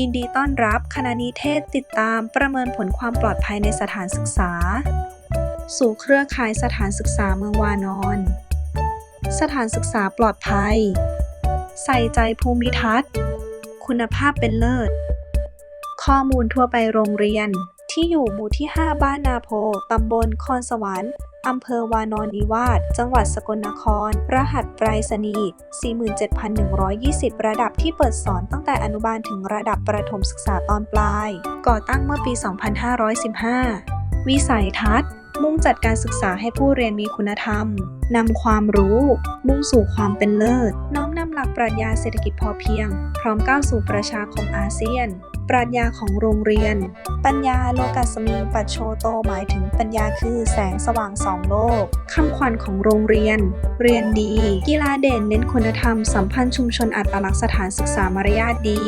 ยินดีต้อนรับคณะนิเทศติดตามประเมินผลความปลอดภัยในสถานศึกษา สู่เครือข่ายสถานศึกษาเมืองวานอน สถานศึกษาปลอดภัย ใส่ใจภูมิทัศน์ คุณภาพเป็นเลิศ ข้อมูลทั่วไปโรงเรียน ที่อยู่หมู่ที่ 5 บ้านนาโพ ตำบลคอนสวรรค์อำเภอวานอนนิวาส จังหวัดสกลนคร รหัสไปรษณีย์ 47,120 ระดับที่เปิดสอนตั้งแต่อนุบาลถึงระดับประถมศึกษาตอนปลาย ก่อตั้งเมื่อปี 2515 วิสัยทัศน์ มุ่งจัดการศึกษาให้ผู้เรียนมีคุณธรรม นำความรู้ มุ่งสู่ความเป็นเลิศน้อมนำ หลักปรัชญาเศรษฐกิจพอเพียง พร้อมก้าวสู่ประชาคมอาเซียน ปรัชญาของโรงเรียน ปัญญาโลกัสมิงปัจโชโตหมายถึงปัญญาคือแสงสว่างสองโลกคำขวัญของโรงเรียน เรียนดี กีฬาเด่นเน้นคุณธรรม สัมพันธ์ชุมชนอัตลักษณ์สถานศึกษามารยาทดี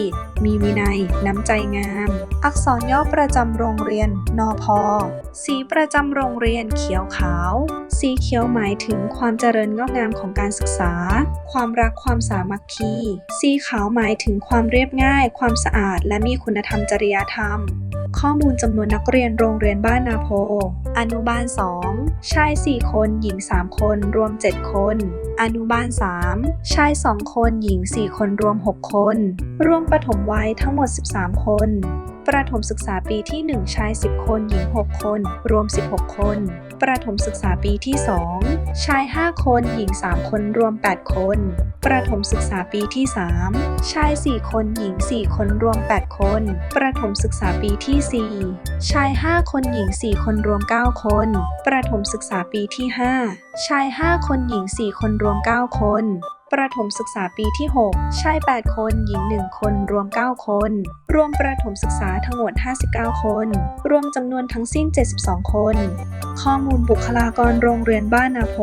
มีวินัย น้ำใจงาม อักษรย่อประจำโรงเรียนนอพอสีประจำโรงเรียนเขียวขาว สีเขียวหมายถึงความเจริญงอกงามของการศึกษา ความรักความสามัคคี สีขาวหมายถึงความเรียบง่าย ความสะอาด และมีคุณธรรมจริยธรรม ข้อมูลจำนวนนักเรียนโรงเรียนบ้านนาโพ อนุบาล 2 ชาย 4 คน หญิง 3 คน รวม 7 คน อนุบาล 3 ชาย 2 คน หญิง 4 คน รวม 6 คน รวมประถมวัยทั้งหมด 13 คนประถมศึกษาปีที่ 1 ชาย 10 คน หญิง 6 คน รวม 16 คน ประถมศึกษาปีที่ 2 ชาย 5 คน หญิง 3 คนรวม 8 คน ประถมศึกษาปีที่ 3 ชาย 4 คน หญิง 4 คนรวม 8 คน ประถมศึกษาปีที่ 4 ชาย 5 คน หญิง 4 คนรวม 9 คน ประถมศึกษาปีที่ 5 ชาย 5 คน หญิง 4 คนรวม 9 คน ประถมศึกษาปีที่ 6 ชาย 8 คน หญิง 1 คน รวม 9 คน รวมประถมศึกษาทั้งหมด 59 คน รวมจำนวนทั้งสิ้น 72 คน ข้อมูลบุคลากรโรงเรียนบ้านนาโพ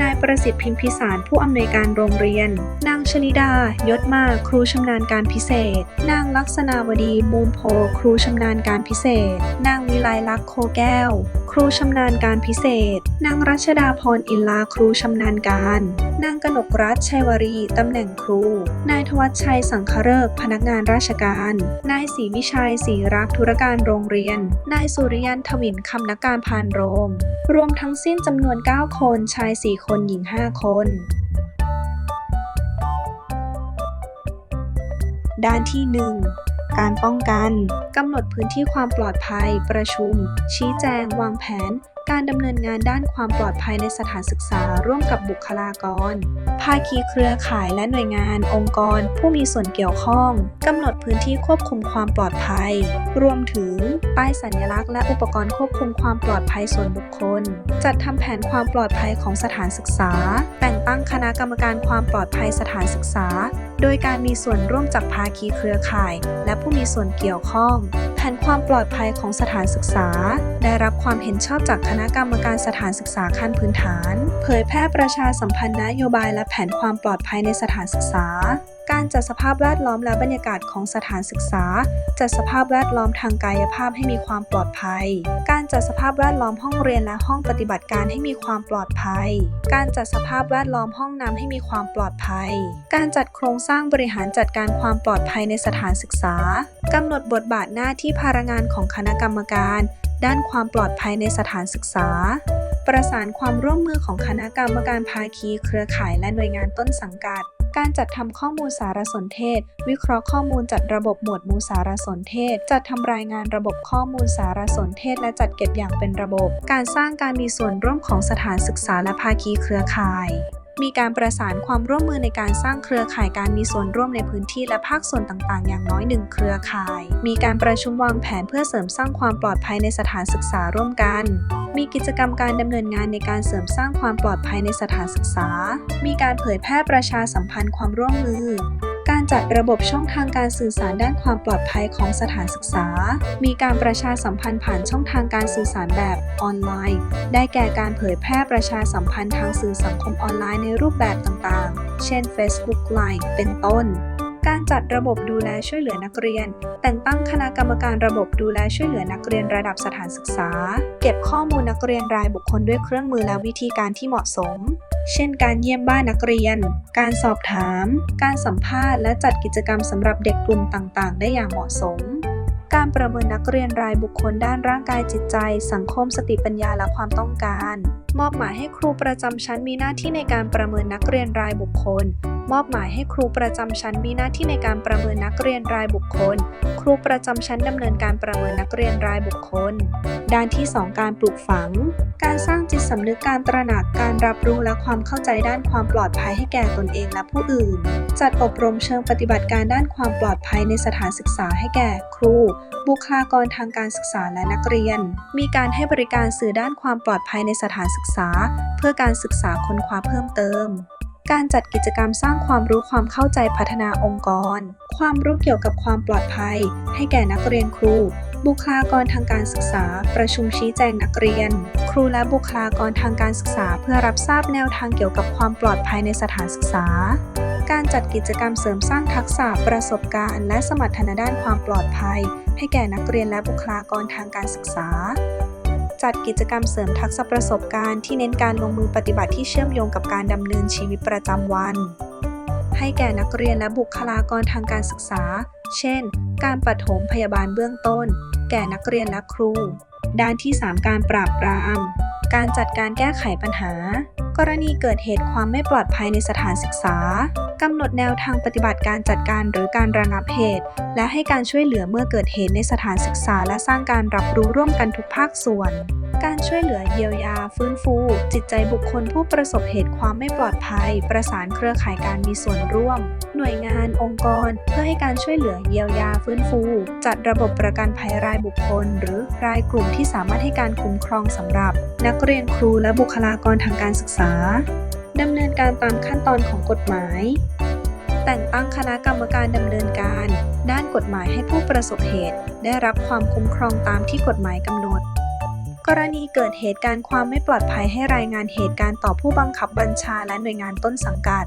นายประสิทธิ์พิมพิสารผู้อำนวยการโรงเรียน นางชลิดา ยศมา ครูชำนาญการพิเศษ นางลักษณาวดีมูลโพ ครูชำนาญการพิเศษ นางวิไลลักษ์โคแก้ว ครูชำนาญการพิเศษ นางรัชดาพรอินลา ครูชำนาญการ นางกนกรัตน์ชัยวรีตำแหน่งครู นายทวัชชัยสังคเริกพนักงานราชการ นายศรีวิชัยศรีรักธุรการโรงเรียน นายสุริยันทวินคำนักการพานโรง รวมทั้งสิ้นจำนวน 9 คนชาย 4 คนหญิง 5 คนด้านที่ 1 การป้องกัน กำหนดพื้นที่ความปลอดภัย ประชุม ชี้แจง วางแผน การดำเนินงานด้านความปลอดภัยในสถานศึกษาร่วมกับบุคลากร ภาคีเครือข่ายและหน่วยงาน องค์กร ผู้มีส่วนเกี่ยวข้องกำหนดพื้นที่ควบคุมความปลอดภัย รวมถึง ป้ายสัญลักษณ์และอุปกรณ์ควบคุมความปลอดภัยส่วนบุคคล จัดทำแผนความปลอดภัยของสถานศึกษา แต่งตั้งคณะกรรมการความปลอดภัยสถานศึกษา โดยการมีส่วนร่วมจากภาคีเครือข่าย และผู้มีส่วนเกี่ยวข้อง แผนความปลอดภัยของสถานศึกษา ได้รับความเห็นชอบจากคณะกรรมการสถานศึกษาขั้นพื้นฐาน เผยแพร่ประชาสัมพันธ์นโยบายและแผนความปลอดภัยในสถานศึกษา การจัดสภาพแวดล้อมและบรรยากาศของสถานศึกษา จัดสภาพแวดล้อมทางกายภาพให้มีความปลอดภัย การ จัดสภาพแวดล้อมห้องเรียนและห้องปฏิบัติการให้มีความปลอดภัย การจัดสภาพแวดล้อมห้องน้ำให้มีความปลอดภัย การจัดโครงสร้างบริหารจัดการความปลอดภัยในสถานศึกษากำหนดบทบาทหน้าที่ภารงานของคณะกรรมการ ด้านความปลอดภัยในสถานศึกษา ประสานความร่วมมือของคณะกรรมการภาคีเครือข่ายและหน่วยงานต้นสังกัด การจัดทำข้อมูลสารสนเทศ วิเคราะห์ข้อมูลจัดระบบหมวดหมู่สารสนเทศ จัดทำรายงานระบบข้อมูลสารสนเทศ และจัดเก็บอย่างเป็นระบบ การสร้างการมีส่วนร่วมของสถานศึกษาและภาคีเครือข่าย มีการประสานความร่วมมือในการสร้างเครือข่ายการมีส่วนร่วมในพื้นที่และภาคส่วนต่างๆ อย่างน้อยหนึ่งเครือข่าย มีการประชุมวางแผนเพื่อเสริมสร้างความปลอดภัยในสถานศึกษาร่วมกัน มีกิจกรรมการดำเนินงานในการเสริมสร้างความปลอดภัยในสถานศึกษา มีการเผยแพร่ประชาสัมพันธ์ความร่วมมือ การจัดระบบช่องทางการสื่อสารด้านความปลอดภัยของสถานศึกษา มีการประชาสัมพันธ์ผ่านช่องทางการสื่อสารแบบออนไลน์ ได้แก่การเผยแพร่ประชาสัมพันธ์ทางสื่อสังคมออนไลน์ในรูปแบบต่างๆ เช่น Facebook Line เป็นต้นการจัดระบบดูแลช่วยเหลือนักเรียน แต่งตั้งคณะกรรมการระบบดูแลช่วยเหลือนักเรียนระดับสถานศึกษา เก็บข้อมูลนักเรียนรายบุคคลด้วยเครื่องมือและวิธีการที่เหมาะสม เช่นการเยี่ยมบ้านนักเรียน การสอบถาม การสัมภาษณ์และจัดกิจกรรมสำหรับเด็กกลุ่มต่างๆ ได้อย่างเหมาะสม การประเมินนักเรียนรายบุคคลด้านร่างกายจิตใจ สังคมสติปัญญาและความต้องการ มอบหมายให้ครูประจำชั้นมีหน้าที่ในการประเมินนักเรียนรายบุคคล มอบหมายให้ครูประจำชั้นมีหน้าที่ในการประเมินนักเรียนรายบุคคล ครูประจำชั้นดำเนินการประเมินนักเรียนรายบุคคล ด้านที่ 2 การปลูกฝัง การสร้างจิตสำนึกการตระหนักการรับรู้และความเข้าใจด้านความปลอดภัยให้แก่ตนเองและผู้อื่น จัดอบรมเชิงปฏิบัติการด้านความปลอดภัยในสถานศึกษาให้แก่ครูบุคลากรทางการศึกษาและนักเรียน มีการให้บริการสื่อด้านความปลอดภัยในสถานศึกษา เพื่อการศึกษาค้นคว้าเพิ่มเติม การจัดกิจกรรมสร้างความรู้ความเข้าใจพัฒนาองค์กร ความรู้เกี่ยวกับความปลอดภัย ให้แก่นักเรียนครู บุคลากรทางการศึกษา ประชุมชี้แจงนักเรียน ครูและบุคลากรทางการศึกษา เพื่อรับทราบแนวทางเกี่ยวกับความปลอดภัยในสถานศึกษา การจัดกิจกรรมเสริมสร้างทักษะประสบการณ์ และสมรรถนะด้านความปลอดภัย ให้แก่นักเรียนและบุคลากรทางการศึกษา จัดกิจกรรมเสริมทักษะประสบการณ์ที่เน้นการลงมือปฏิบัติที่เชื่อมโยงกับการดำเนินชีวิตประจำวัน ให้แก่นักเรียนและบุคลากรทางการศึกษา เช่น การปฐมพยาบาลเบื้องต้น แก่นักเรียนและครู ด้านที่ 3 การปราบปราม การจัดการแก้ไขปัญหา รณีเกิดเหตุความไม่ปลอดภัยในสถานศึกษากำหนดแนวทางปฏิบัติการจัดการหรือการระงับเหตุ และให้การช่วยเหลือเมื่อเกิดเหตุในสถานศึกษา และสร้างการรับรู้ร่วมกันทุกภาคส่วน การช่วยเหลือเยียวยา ฟื้นฟู จิตใจบุคคลผู้ประสบเหตุความไม่ปลอดภัย ประสานเครือข่ายการมีส่วนร่วม หน่วยงาน องค์กร เพื่อให้การช่วยเหลือเยียวยา ฟื้นฟู จัดระบบประกันภัยรายบุคคล หรือรายกลุ่มที่สามารถให้การคุ้มครองสำหรับ นักเรียนครูและบุคลากรทางการศึกษาดำเนินการตามขั้นตอนของกฎหมาย แต่งตั้งคณะกรรมการดำเนินการ ด้านกฎหมายให้ผู้ประสบเหตุ ได้รับความคุ้มครองตามที่กฎหมายกำหนด กรณีเกิดเหตุการณ์ความไม่ปลอดภัยให้รายงานเหตุการณ์ต่อผู้บังคับบัญชาและหน่วยงานต้นสังกัด